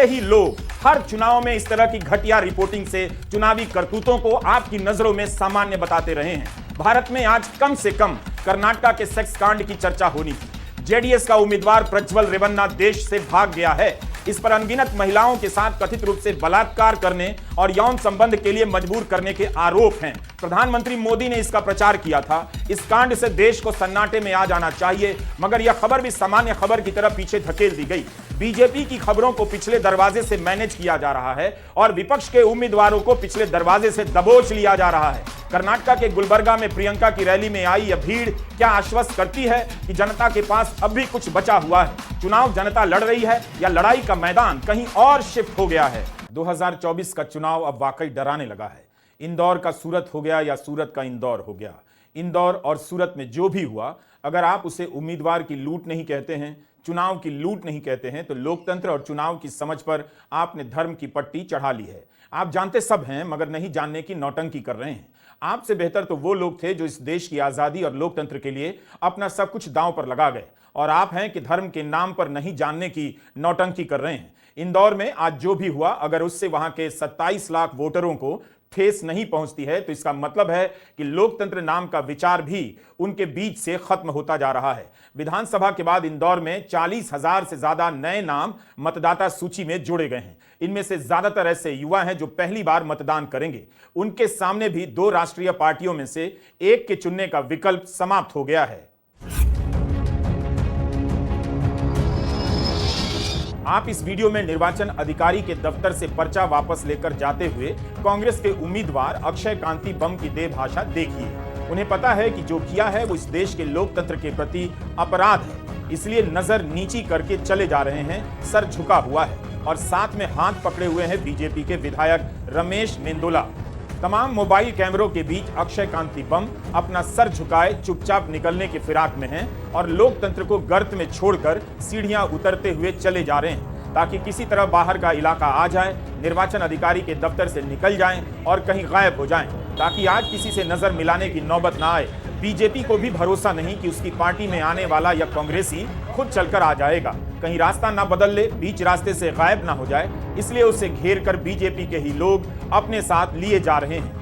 ऐसे ही लोग हर चुनाव में इस तरह की घटिया रिपोर्टिंग से चुनावी करतूतों को आपकी नज़रों में सामान्य बताते रहे हैं। भारत में आज कम से कम कर्नाटका के सेक्स कांड की चर्चा होनी थी। जेडीएस का उम्मीदवार प्रज्वल रेवन्ना देश से भाग गया है। इस पर अनगिनत महिलाओं के साथ कथित रूप से बलात्कार करने और यौन संबंध के लिए मजबूर करने के आरोप हैं। प्रधानमंत्री मोदी ने इसका प्रचार किया था। इस कांड से देश को सन्नाटे में आ जाना चाहिए, मगर यह खबर भी सामान्य खबर की तरह पीछे धकेल दी गई। बीजेपी की खबरों को पिछले दरवाजे से मैनेज किया जा रहा है और विपक्ष के उम्मीदवारों को पिछले दरवाजे से दबोच लिया जा रहा है। कर्नाटका के गुलबर्गा में प्रियंका की रैली में आई यह भीड़ क्या आश्वस्त करती है कि जनता के पास अब भी कुछ बचा हुआ है? चुनाव जनता लड़ रही है या लड़ाई का मैदान कहीं और शिफ्ट हो गया है? 2024 का चुनाव अब वाकई डराने लगा है। इंदौर का सूरत हो गया या सूरत का इंदौर हो गया? इंदौर और सूरत में जो भी हुआ, अगर आप उसे उम्मीदवार की लूट नहीं कहते हैं चुनाव की लूट नहीं कहते हैं तो लोकतंत्र और चुनाव की समझ पर आपने धर्म की पट्टी चढ़ा ली है। आप जानते सब हैं, मगर नहीं जानने की नौटंकी कर रहे हैं। आपसे बेहतर तो वो लोग थे जो इस देश की आज़ादी और लोकतंत्र के लिए अपना सब कुछ दांव पर लगा गए। और आप हैं कि धर्म के नाम पर नहीं जानने की नौटंकी कर रहे हैं। इंदौर में आज जो भी हुआ, अगर उससे वहाँ के 27 लाख वोटरों को ठेस नहीं पहुँचती है तो इसका मतलब है कि लोकतंत्र नाम का विचार भी उनके बीच से खत्म होता जा रहा है। विधानसभा के बाद इंदौर में चालीस हज़ार से ज़्यादा नए नाम मतदाता सूची में जोड़े गए हैं। इनमें से ज़्यादातर ऐसे युवा हैं जो पहली बार मतदान करेंगे। उनके सामने भी दो राष्ट्रीय पार्टियों में से एक के चुनने का विकल्प समाप्त हो गया है। आप इस वीडियो में निर्वाचन अधिकारी के दफ्तर से पर्चा वापस लेकर जाते हुए कांग्रेस के उम्मीदवार अक्षय कांति बम की देह भाषा देखिए। उन्हें पता है कि जो किया है वो इस देश के लोकतंत्र के प्रति अपराध है। इसलिए नज़र नीची करके चले जा रहे हैं, सर झुका हुआ है और साथ में हाथ पकड़े हुए हैं बीजेपी के विधायक रमेश मेंदोला। तमाम मोबाइल कैमरों के बीच अक्षय कांति बम अपना सर झुकाए, चुपचाप निकलने के फिराक में हैं और लोकतंत्र को गर्त में छोड़कर सीढ़ियाँ उतरते हुए चले जा रहे हैं, ताकि किसी तरह बाहर का इलाका आ जाए, निर्वाचन अधिकारी के दफ्तर से निकल जाएँ और कहीं गायब हो जाएँ, ताकि आज किसी से नज़र मिलाने की नौबत ना आए। बीजेपी को भी भरोसा नहीं कि उसकी पार्टी में आने वाला या कांग्रेसी खुद चलकर आ जाएगा। कहीं रास्ता ना बदल ले, बीच रास्ते से गायब ना हो जाए, इसलिए उसे घेर कर बीजेपी के ही लोग अपने साथ लिए जा रहे हैं।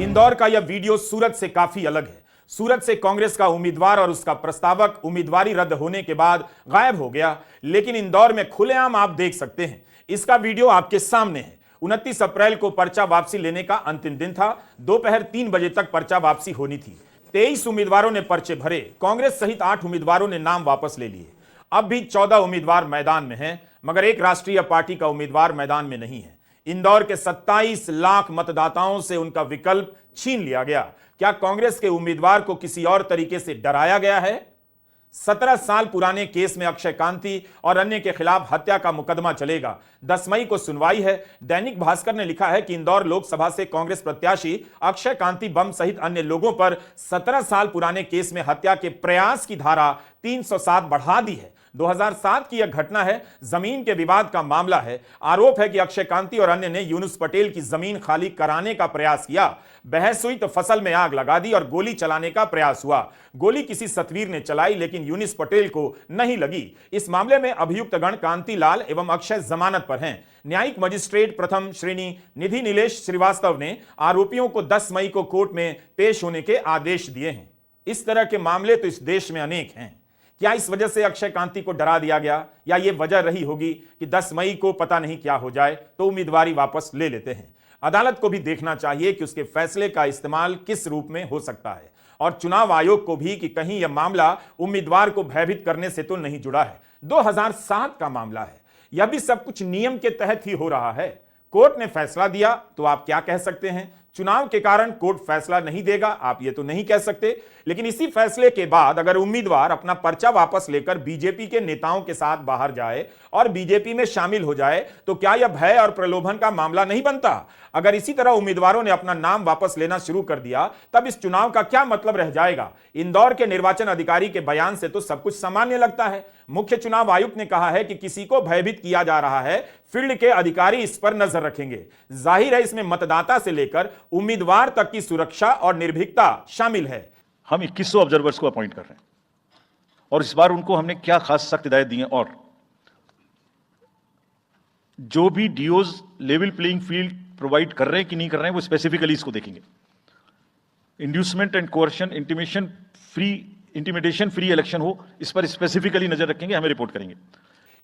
इंदौर का यह वीडियो सूरत से काफ़ी अलग है। सूरत से कांग्रेस का उम्मीदवार और उसका प्रस्तावक उम्मीदवारी रद्द होने के बाद गायब हो गया, लेकिन इंदौर में खुलेआम आप देख सकते हैं। इसका वीडियो आपके सामने है। उनतीस अप्रैल को पर्चा वापसी लेने का अंतिम दिन था। दोपहर तीन बजे तक पर्चा वापसी होनी थी। तेईस उम्मीदवारों ने पर्चे भरे, कांग्रेस सहित आठ उम्मीदवारों ने नाम वापस ले लिए। अब भी चौदह उम्मीदवार मैदान में हैं, मगर एक राष्ट्रीय पार्टी का उम्मीदवार मैदान में नहीं है। इंदौर के 27 लाख मतदाताओं से उनका विकल्प छीन लिया गया। क्या कांग्रेस के उम्मीदवार को किसी और तरीके से डराया गया है? सत्रह साल पुराने केस में अक्षय कांति और अन्य के खिलाफ हत्या का मुकदमा चलेगा। दस मई को सुनवाई है। दैनिक भास्कर ने लिखा है कि इंदौर लोकसभा से कांग्रेस प्रत्याशी अक्षय कांति बम सहित अन्य लोगों पर सत्रह साल पुराने केस में हत्या के प्रयास की धारा 307 बढ़ा दी है। 2007 की यह घटना है, ज़मीन के विवाद का मामला है। आरोप है कि अक्षय कांति और अन्य ने यूनुस पटेल की ज़मीन खाली कराने का प्रयास किया। बहस हुई तो फ़सल में आग लगा दी और गोली चलाने का प्रयास हुआ। गोली किसी सतवीर ने चलाई, लेकिन यूनिस पटेल को नहीं लगी। इस मामले में अभियुक्त गण कांति लाल एवं अक्षय जमानत पर हैं। न्यायिक मजिस्ट्रेट प्रथम श्रेणी निधि नीलेश श्रीवास्तव ने आरोपियों को 10 मई को कोर्ट में पेश होने के आदेश दिए हैं। इस तरह के मामले तो इस देश में अनेक हैं। क्या इस वजह से अक्षय कांति को डरा दिया गया? या ये वजह रही होगी कि 10 मई को पता नहीं क्या हो जाए तो उम्मीदवारी वापस ले लेते हैं। अदालत को भी देखना चाहिए कि उसके फैसले का इस्तेमाल किस रूप में हो सकता है। और चुनाव आयोग को भी कि कहीं यह मामला उम्मीदवार को भयभीत करने से तो नहीं जुड़ा है। 2007 का मामला है। यह भी सब कुछ नियम के तहत ही हो रहा है। कोर्ट ने फैसला दिया तो आप क्या कह सकते हैं? चुनाव के कारण कोर्ट फैसला नहीं देगा, आप ये तो नहीं कह सकते। लेकिन इसी फैसले के बाद अगर उम्मीदवार अपना पर्चा वापस लेकर बीजेपी के नेताओं के साथ बाहर जाए और बीजेपी में शामिल हो जाए तो क्या यह भय और प्रलोभन का मामला नहीं बनता? अगर इसी तरह उम्मीदवारों ने अपना नाम वापस लेना शुरू कर दिया, तब इस चुनाव का क्या मतलब रह जाएगा? इंदौर के निर्वाचन अधिकारी के बयान से तो सब कुछ सामान्य लगता है। मुख्य चुनाव आयुक्त ने कहा है कि किसी को भयभीत किया जा रहा है, फ़ील्ड के अधिकारी इस पर नज़र रखेंगे। ज़ाहिर है, इसमें मतदाता से लेकर उम्मीदवार तक की सुरक्षा और निर्भीकता शामिल है। हम इक्कीस ऑब्जर्वर्स को अपॉइंट कर रहे हैं। और इस बार उनको हमने क्या खास सख्त हिदायत दी है? और जो भी DOs level playing field provide कर रहे हैं कि नहीं कर रहे हैं, वो स्पेसिफिकली इसको देखेंगे। Inducement and coercion intimidation free intimidation free election हो, इस पर स्पेसिफिकली नज़र रखेंगे, हमें रिपोर्ट करेंगे।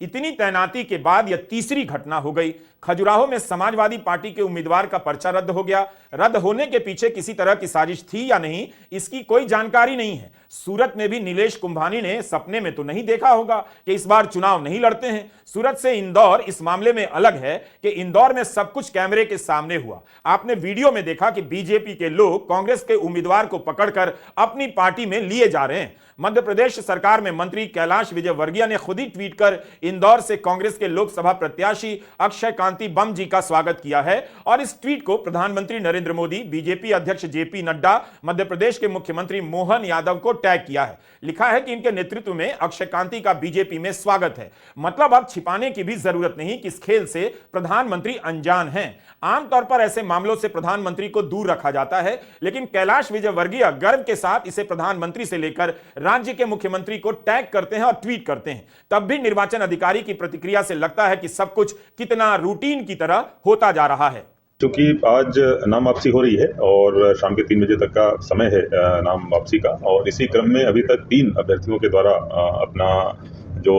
इतनी तैनाती के बाद यह तीसरी घटना हो गई। खजुराहो में समाजवादी पार्टी के उम्मीदवार का पर्चा रद्द हो गया। रद्द होने के पीछे किसी तरह की साजिश थी या नहीं, इसकी कोई जानकारी नहीं है। सूरत में भी नीलेश कुंभानी ने सपने में तो नहीं देखा होगा कि इस बार चुनाव नहीं लड़ते हैं। सूरत से इंदौर इस मामले में अलग है कि इंदौर में सब कुछ कैमरे के सामने हुआ। आपने वीडियो में देखा कि बीजेपी के लोग कांग्रेस के उम्मीदवार को पकड़कर अपनी पार्टी में लिए जा रहे हैं। मध्य प्रदेश सरकार में मंत्री कैलाश विजयवर्गीय ने खुद ही ट्वीट कर इंदौर से कांग्रेस के लोकसभा प्रत्याशी अक्षय कांति बम जी का स्वागत किया है और इस ट्वीट को प्रधानमंत्री नरेंद्र मोदी, बीजेपी अध्यक्ष जेपी नड्डा, मध्य प्रदेश के मुख्यमंत्री मोहन यादव को टैग किया है। लिखा है कि इनके नेतृत्व में अक्षय कांति का बीजेपी में स्वागत है। मतलब अब छिपाने की भी ज़रूरत नहीं कि इस खेल से प्रधानमंत्री अनजान हैं। आमतौर पर ऐसे मामलों से प्रधानमंत्री को दूर रखा जाता है, लेकिन कैलाश विजयवर्गीय गर्व के साथ इसे प्रधानमंत्री से लेकर राज्य के मुख्यमंत्री को टैग करते हैं और ट्वीट करते हैं। तब भी निर्वाचन अधिकारी की प्रतिक्रिया से लगता है कि सब कुछ कितना रूटीन की तरह होता जा रहा है। क्योंकि आज नाम वापसी हो रही है और शाम के तीन बजे तक का समय है नाम वापसी का। और इसी क्रम में अभी तक तीन अभ्यर्थियों के द्वारा अपना जो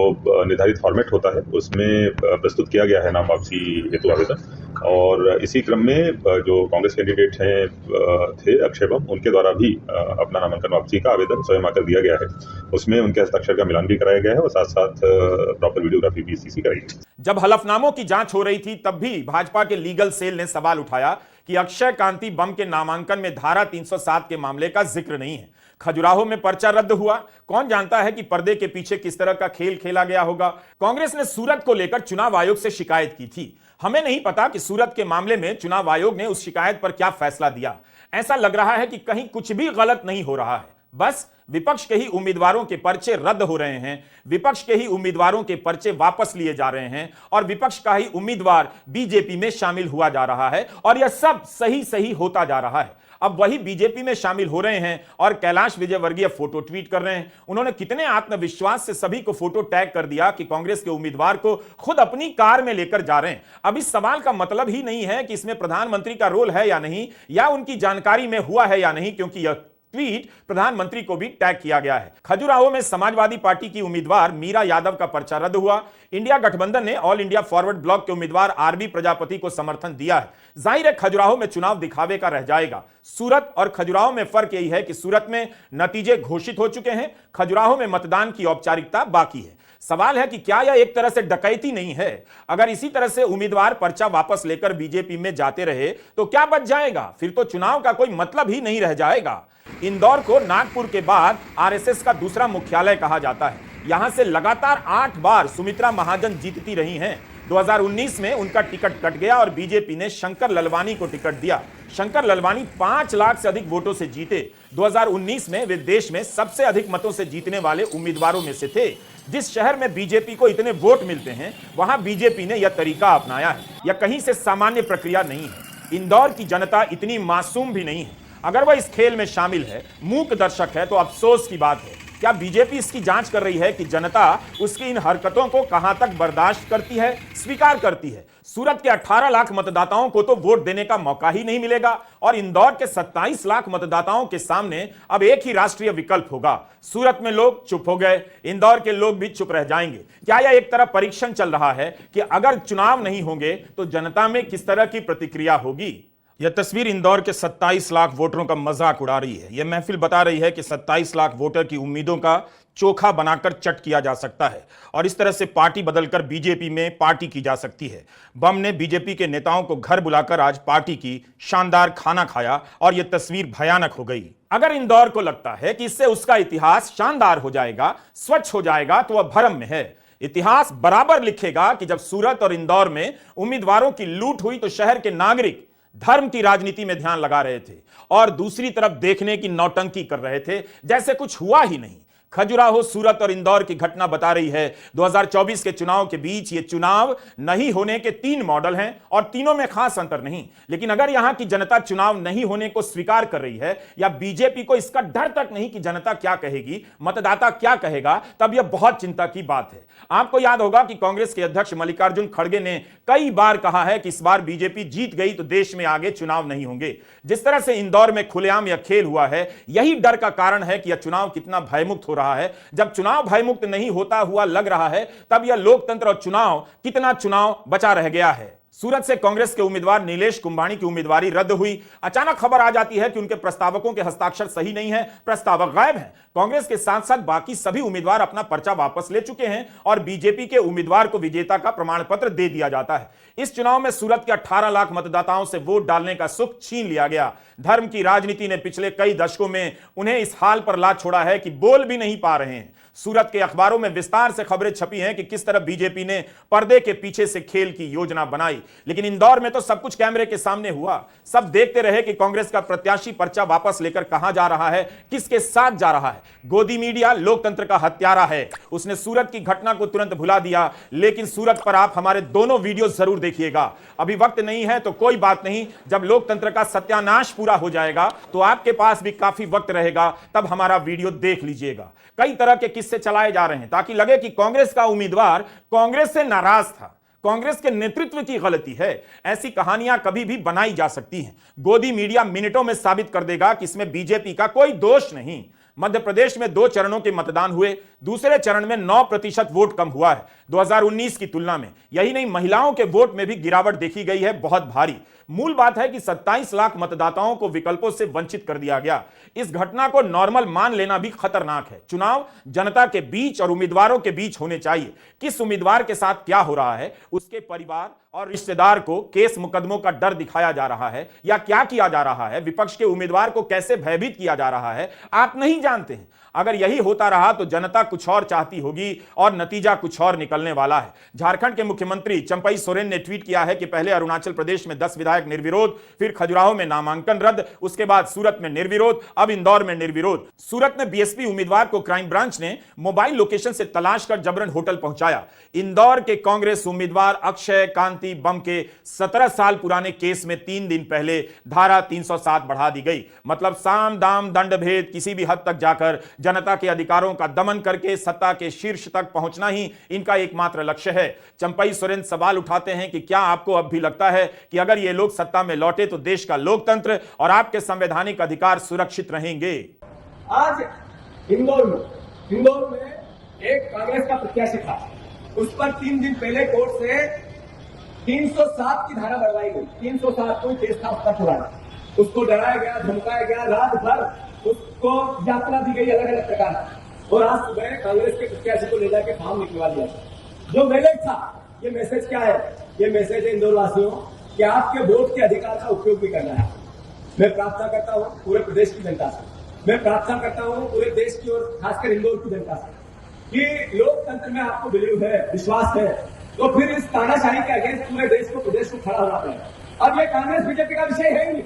निर्धारित फॉर्मेट होता है, उसमें प्रस्तुत किया गया है नाम वापसी हेतु आवेदन। और इसी क्रम में जो कांग्रेस कैंडिडेट हैं थे अक्षय बम, उनके द्वारा भी अपना नामांकन वापसी का आवेदन स्वयं आकर दिया गया है। उसमें उनके हस्ताक्षर का मिलान भी कराया गया है और साथ साथ प्रॉपर वीडियोग्राफी भी इसी कराई जब हलफनामों की जाँच हो रही थी, तब भी भाजपा के लीगल सेल ने सवाल उठाया कि अक्षय कांति बम के नामांकन में धारा 307 के मामले का ज़िक्र नहीं है। खजुराहो में पर्चा रद्द हुआ। कौन जानता है कि पर्दे के पीछे किस तरह का खेल खेला गया होगा? कांग्रेस ने सूरत को लेकर चुनाव आयोग से शिकायत की थी। हमें नहीं पता कि सूरत के मामले में चुनाव आयोग ने उस शिकायत पर क्या फैसला दिया। ऐसा लग रहा है कि कहीं कुछ भी गलत नहीं हो रहा है। बस, विपक्ष के ही उम्मीदवारों के पर्चे रद्द हो रहे हैं। विपक्ष के ही उम्मीदवारों के पर्चे वापस लिए जा रहे हैं और विपक्ष का ही उम्मीदवार बीजेपी में शामिल हुआ जा रहा है और यह सब सही सही होता जा रहा है। अब वही बीजेपी में शामिल हो रहे हैं और कैलाश विजयवर्गीय फ़ोटो ट्वीट कर रहे हैं। उन्होंने कितने आत्मविश्वास से सभी को फ़ोटो टैग कर दिया कि कांग्रेस के उम्मीदवार को खुद अपनी कार में लेकर जा रहे हैं। अब इस सवाल का मतलब ही नहीं है कि इसमें प्रधानमंत्री का रोल है या नहीं, या उनकी जानकारी में हुआ है या नहीं, क्योंकि यह ट्वीट प्रधानमंत्री को भी टैग किया गया है। खजुराहो में समाजवादी पार्टी की उम्मीदवार मीरा यादव का पर्चा रद्द हुआ। इंडिया गठबंधन ने ऑल इंडिया फॉरवर्ड ब्लॉक के उम्मीदवार आरबी प्रजापति को समर्थन दिया है। ज़ाहिर है, खजुराहो में चुनाव दिखावे का रह जाएगा। सूरत और खजुराहो में फ़र्क यही है कि सूरत में नतीजे घोषित हो चुके हैं। खजुराहो में मतदान की औपचारिकता बाकी है। सवाल है कि क्या यह एक तरह से डकैती नहीं है? अगर इसी तरह से उम्मीदवार पर्चा वापस लेकर बीजेपी में जाते रहे तो क्या बच जाएगा? फिर तो चुनाव का कोई मतलब ही नहीं रह जाएगा। इंदौर को नागपुर के बाद आरएसएस का दूसरा मुख्यालय कहा जाता है। यहाँ से लगातार आठ बार सुमित्रा महाजन जीतती रही हैं। 2019 में उनका टिकट कट गया और बीजेपी ने शंकर ललवानी को टिकट दिया। शंकर ललवानी पाँच लाख से अधिक वोटों से जीते। 2019 में वे देश में सबसे अधिक मतों से जीतने वाले उम्मीदवारों में से थे। जिस शहर में बीजेपी को इतने वोट मिलते हैं, वहाँ बीजेपी ने यह तरीका अपनाया है। यह कहीं से सामान्य प्रक्रिया नहीं है। इंदौर की जनता इतनी मासूम भी नहीं है। अगर वह इस खेल में शामिल है, मूक दर्शक है तो अफसोस की बात है। क्या बीजेपी इसकी जाँच कर रही है कि जनता उसकी इन हरकतों को कहाँ तक बर्दाश्त करती है, स्वीकार करती है? सूरत के 18 लाख मतदाताओं को तो वोट देने का मौका ही नहीं मिलेगा, और इंदौर के 27 लाख मतदाताओं के सामने अब एक ही राष्ट्रीय विकल्प होगा। सूरत में लोग चुप हो गए, इंदौर के लोग भी चुप रह जाएँगे। क्या यह एक तरह परीक्षण चल रहा है कि अगर चुनाव नहीं होंगे तो जनता में किस तरह की प्रतिक्रिया होगी? यह तस्वीर इंदौर के 27 लाख वोटरों का मज़ाक उड़ा रही है। यह महफिल बता रही है कि 27 लाख वोटर की उम्मीदों का चोखा बनाकर चट किया जा सकता है और इस तरह से पार्टी बदलकर बीजेपी में पार्टी की जा सकती है। बम ने बीजेपी के नेताओं को घर बुलाकर आज पार्टी की शानदार खाना खाया और यह तस्वीर भयानक हो गई। अगर इंदौर को लगता है कि इससे उसका इतिहास शानदार हो जाएगा, स्वच्छ हो जाएगा तो वह भरम में है। इतिहास बराबर लिखेगा कि जब सूरत और इंदौर में उम्मीदवारों की लूट हुई तो शहर के नागरिक धर्म की राजनीति में ध्यान लगा रहे थे और दूसरी तरफ़ देखने की नौटंकी कर रहे थे, जैसे कुछ हुआ ही नहीं। खजुराहो सूरत और इंदौर की घटना बता रही है। 2024 के चुनाव के बीच ये चुनाव नहीं होने के तीन मॉडल हैं और तीनों में खास अंतर नहीं। लेकिन अगर यहाँ की जनता चुनाव नहीं होने को स्वीकार कर रही है या बीजेपी को इसका डर तक नहीं कि जनता क्या कहेगी, मतदाता क्या कहेगा, तब यह बहुत चिंता की बात है। आपको याद होगा कि कांग्रेस के अध्यक्ष मल्लिकार्जुन खड़गे ने कई बार कहा है कि इस बार बीजेपी जीत गई तो देश में आगे चुनाव नहीं होंगे। जिस तरह से इंदौर में खुलेआम यह खेल हुआ है, यही डर का कारण है कि यह चुनाव कितना भयमुक्त हो रहा है। जब चुनाव भयमुक्त नहीं होता हुआ लग रहा है, तब यह लोकतंत्र और चुनाव कितना चुनाव बचा रह गया है। सूरत से कांग्रेस के उम्मीदवार नीलेश कुंभाणी की उम्मीदवारी रद्द हुई। अचानक खबर आ जाती है कि उनके प्रस्तावकों के हस्ताक्षर सही नहीं है, प्रस्तावक गायब हैं। कांग्रेस के साथ साथ बाकी सभी उम्मीदवार अपना पर्चा वापस ले चुके हैं और बीजेपी के उम्मीदवार को विजेता का प्रमाण पत्र दे दिया जाता है। इस चुनाव में सूरत के 18 लाख मतदाताओं से वोट डालने का सुख छीन लिया गया। धर्म की राजनीति ने पिछले कई दशकों में उन्हें इस हाल पर ला छोड़ा है कि बोल भी नहीं पा रहे हैं। सूरत के अखबारों में विस्तार से खबरें छपी हैं कि किस तरह बीजेपी ने पर्दे के पीछे से खेल की योजना बनाई। लेकिन इंदौर में तो सब कुछ कैमरे के सामने हुआ। सब देखते रहे कि कांग्रेस का प्रत्याशी पर्चा वापस लेकर कहाँ जा रहा है, किसके साथ जा रहा है। गोदी मीडिया, लोकतंत्र का हत्यारा है। उसने सूरत की घटना को तुरंत भुला दिया। लेकिन सूरत पर आप हमारे दोनों वीडियो ज़रूर देखिएगा। अभी वक्त नहीं है तो कोई बात नहीं। जब लोकतंत्र का सत्यानाश पूरा हो जाएगा तो आपके पास भी काफ़ी वक्त रहेगा। तब हमारा वीडियो देख लीजिएगा। कई तरह के किस्से चलाए जा रहे हैं, ताकि लगे कि कांग्रेस का उम्मीदवार कांग्रेस से नाराज़ था। कांग्रेस के नेतृत्व की गलती है। ऐसी कहानियाँ कभी भी बनाई जा सकती हैं। गोदी मीडिया मिनटों में साबित कर देगा कि इसमें बीजेपी का कोई दोष नहीं। मध्य प्रदेश में दो चरणों के मतदान हुए। दूसरे चरण में 9 प्रतिशत वोट कम हुआ है। 2019 की तुलना में। यही नहीं, महिलाओं के वोट में भी गिरावट देखी गई है। बहुत भारी। मूल बात है कि 27 लाख मतदाताओं को विकल्पों से वंचित कर दिया गया। इस घटना को नॉर्मल मान लेना भी खतरनाक है। चुनाव जनता के बीच और उम्मीदवारों के बीच होने चाहिए। किस उम्मीदवार के साथ क्या हो रहा है, उसके परिवार और रिश्तेदार को केस मुकदमों का डर दिखाया जा रहा है या क्या किया जा रहा है, विपक्ष के उम्मीदवार को कैसे भयभीत किया जा रहा है, आप नहीं जानते हैं। अगर यही होता रहा तो जनता कुछ और चाहती होगी और नतीजा कुछ और निकलने वाला है। झारखंड के मुख्यमंत्री चंपई सोरेन ने ट्वीट किया है कि पहले अरुणाचल प्रदेश में 10 विधायक निर्विरोध, फिर खजुराहो में नामांकन रद्द, उसके बाद सूरत में निर्विरोध, अब इंदौर में निर्विरोध। सूरत में बीएसपी उम्मीदवार को क्राइम ब्रांच ने मोबाइल लोकेशन से तलाश कर जबरन होटल पहुँचाया। इंदौर के कांग्रेस उम्मीदवार अक्षय कांति बम के सत्रह साल पुराने केस में तीन दिन पहले धारा 307 बढ़ा दी गई। मतलब साम, दाम, दंड भेद, किसी भी हद तक जाकर जनता के अधिकारों का दमन करके सत्ता के शीर्ष तक पहुँचना ही इनका एकमात्र लक्ष्य है। चंपई सोरेन सवाल उठाते हैं कि क्या आपको अब भी लगता है कि अगर ये लोग सत्ता में लौटे तो देश का लोकतंत्र और आपके संवैधानिक अधिकार सुरक्षित रहेंगे। आज इंदौर में इंदौर में एक कांग्रेस का प्रत्याशी था। उस पर तीन दिन पहले कोर्ट से 307 की धारा बढ़वाई गई। 307 कोई केस था उसका पुराना। उसको डराया गया, धमकाया गया, रात भर उसको यात्रा दी गई अलग अलग प्रकार और आज सुबह कांग्रेस के प्रत्याशी को ले जाकर फॉर्म निकलवा दिया। जो मैसेज था, ये मैसेज क्या है? ये मैसेज है इंदौर वासियों कि आपके वोट के अधिकार का उपयोग भी करना है। मैं प्रार्थना करता हूँ पूरे प्रदेश की जनता से। मैं प्रार्थना करता हूँ पूरे देश की और खासकर इंदौर की जनता से, कि लोकतंत्र में आपको बिलीव है, विश्वास है तो फिर इस तानाशाही के अगेंस्ट पूरे देश को, प्रदेश को खड़ा होना पड़ेगा। अब ये कांग्रेस, बीजेपी का विषय है ही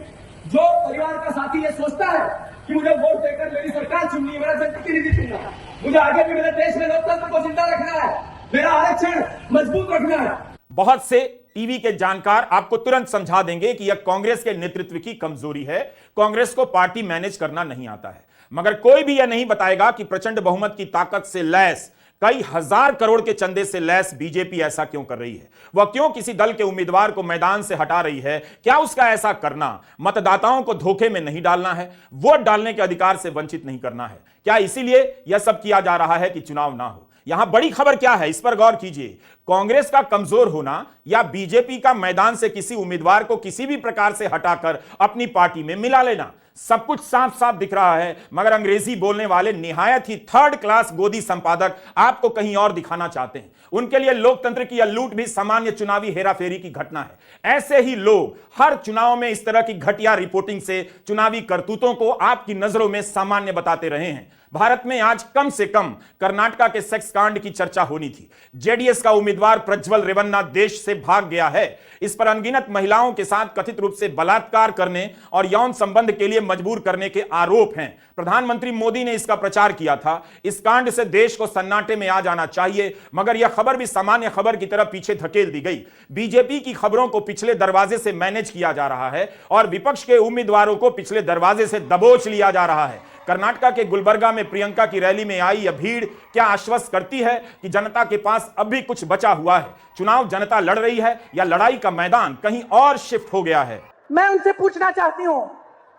जो परिवार का साथी ये सोचता है कि मुझे वोट देकर मेरी सरकार चुननी है, मेरा जनप्रतिनिधि चुनना है, मुझे आगे भी मेरे देश में लोकतंत्र को ज़िंदा रखना है, मेरा आरक्षण मज़बूत रखना है। बहुत से टीवी के जानकार आपको तुरंत समझा देंगे कि यह कांग्रेस के नेतृत्व की कमज़ोरी है। कांग्रेस को पार्टी मैनेज करना नहीं आता है। मगर कोई भी यह नहीं बताएगा कि प्रचंड बहुमत की ताकत से लैस, कई हज़ार करोड़ के चंदे से लैस बीजेपी ऐसा क्यों कर रही है? वह क्यों किसी दल के उम्मीदवार को मैदान से हटा रही है? क्या उसका ऐसा करना मतदाताओं को धोखे में नहीं डालना है? वोट डालने के अधिकार से वंचित नहीं करना है। क्या इसीलिए यह सब किया जा रहा है कि चुनाव ना हो? यहाँ बड़ी खबर क्या है? इस पर गौर कीजिए। कांग्रेस का कमज़ोर होना या बीजेपी का मैदान से किसी उम्मीदवार को किसी भी प्रकार से हटाकर अपनी पार्टी में मिला लेना। सब कुछ साफ़ साफ़ दिख रहा है, मगर अंग्रेज़ी बोलने वाले निहायत ही थर्ड क्लास गोदी संपादक आपको कहीं और दिखाना चाहते हैं। उनके लिए लोकतंत्र की लूट भी सामान्य चुनावी हेराफेरी की घटना है। ऐसे ही लोग हर चुनाव में इस तरह की घटिया रिपोर्टिंग से चुनावी करतूतों को आपकी नज़रों में सामान्य बताते रहे हैं। भारत में आज कम से कम कर्नाटका के सेक्स कांड की चर्चा होनी थी। जेडीएस का उम्मीदवार प्रज्वल रेवन्ना देश से भाग गया है। इस पर अनगिनत महिलाओं के साथ कथित रूप से बलात्कार करने और यौन संबंध के लिए मजबूर करने के आरोप हैं। प्रधानमंत्री मोदी ने इसका प्रचार किया था। इस कांड से देश को सन्नाटे में आ जाना चाहिए, मगर यह खबर भी सामान्य खबर की तरह पीछे धकेल दी गई। बीजेपी की खबरों को पिछले दरवाजे से मैनेज किया जा रहा है और विपक्ष के उम्मीदवारों को पिछले दरवाजे से दबोच लिया जा रहा है। कर्नाटका के गुलबर्गा में प्रियंका की रैली में आई, यह भीड़ क्या आश्वस्त करती है कि जनता के पास अब भी कुछ बचा हुआ है? चुनाव जनता लड़ रही है या लड़ाई का मैदान कहीं और शिफ्ट हो गया है? मैं उनसे पूछना चाहती हूँ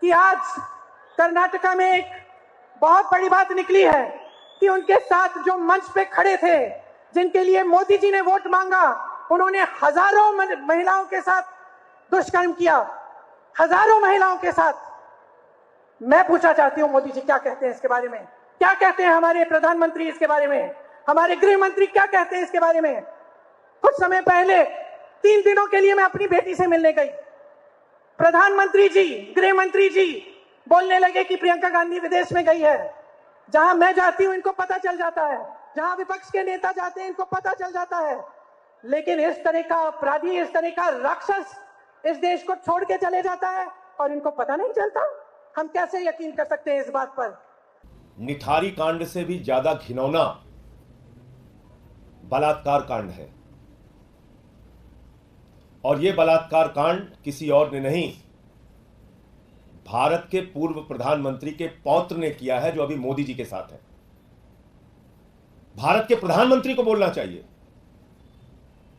कि आज कर्नाटका में एक बहुत बड़ी बात निकली है कि उनके साथ जो मंच पे खड़े थे, जिनके लिए मोदी जी ने वोट मांगा, उन्होंने हज़ारों महिलाओं के साथ दुष्कर्म किया। हज़ारों महिलाओं के साथ। मैं पूछना चाहती हूँ, मोदी जी, क्या कहते हैं इसके बारे में? क्या कहते हैं हमारे प्रधानमंत्री इसके बारे में? हमारे गृह मंत्री क्या कहते हैं इसके बारे में? कुछ समय पहले, तीन दिनों के लिए मैं अपनी बेटी से मिलने गई। प्रधानमंत्री जी गृह मंत्री जी, बोलने लगे कि प्रियंका गांधी विदेश में गई है, जहाँ मैं जाती हूँ, इनको पता चल जाता है। जहाँ विपक्ष के नेता जाते हैं, इनको पता चल जाता है। लेकिन इस तरह का अपराधी, इस तरह का राक्षस इस देश को छोड़ के चले जाता है और इनको पता नहीं चलता। हम कैसे यकीन कर सकते हैं इस बात पर? निठारी कांड से भी ज़्यादा घिनौना बलात्कार कांड है। और यह बलात्कार कांड किसी और ने नहीं, भारत के पूर्व प्रधानमंत्री के पौत्र ने किया है, जो अभी मोदी जी के साथ है। भारत के प्रधानमंत्री को बोलना चाहिए।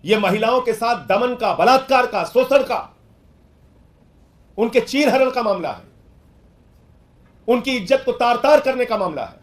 यह महिलाओं के साथ दमन का, बलात्कार का, शोषण का, उनके चीर हरण का मामला है। उनकी इज़्ज़त को तार तार करने का मामला है।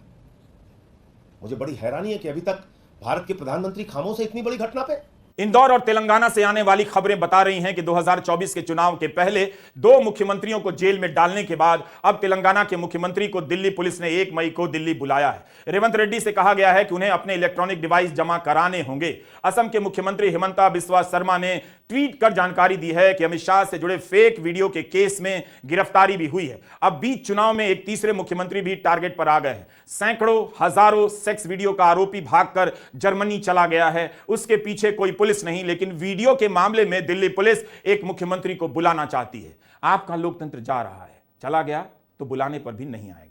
मुझे बड़ी हैरानी है कि अभी तक भारत के प्रधानमंत्री खामोश है इतनी बड़ी घटना पे। इंदौर और तेलंगाना से आने वाली खबरें बता रही हैं कि 2024 के चुनाव के पहले दो मुख्यमंत्रियों को जेल में डालने के बाद अब तेलंगाना के मुख्यमंत्री को दिल्ली पुलिस ने एक मई को दिल्ली बुलाया है। रेवंत रेड्डी से कहा गया है कि उन्हें अपने इलेक्ट्रॉनिक डिवाइस जमा कराने होंगे। असम के मुख्यमंत्री हिमंता बिस्वा शर्मा ने ट्वीट कर जानकारी दी है कि अमित शाह से जुड़े फेक वीडियो के केस में गिरफ्तारी भी हुई है। अब बीच चुनाव में एक तीसरे मुख्यमंत्री भी टारगेट पर आ गए हैं। सैकड़ों, हज़ारों सेक्स वीडियो का आरोपी भागकर जर्मनी चला गया है। उसके पीछे कोई पुलिस नहीं, लेकिन वीडियो के मामले में दिल्ली पुलिस एक मुख्यमंत्री को बुलाना चाहती है। आपका लोकतंत्र जा रहा है। चला गया तो बुलाने पर भी नहीं आएगा।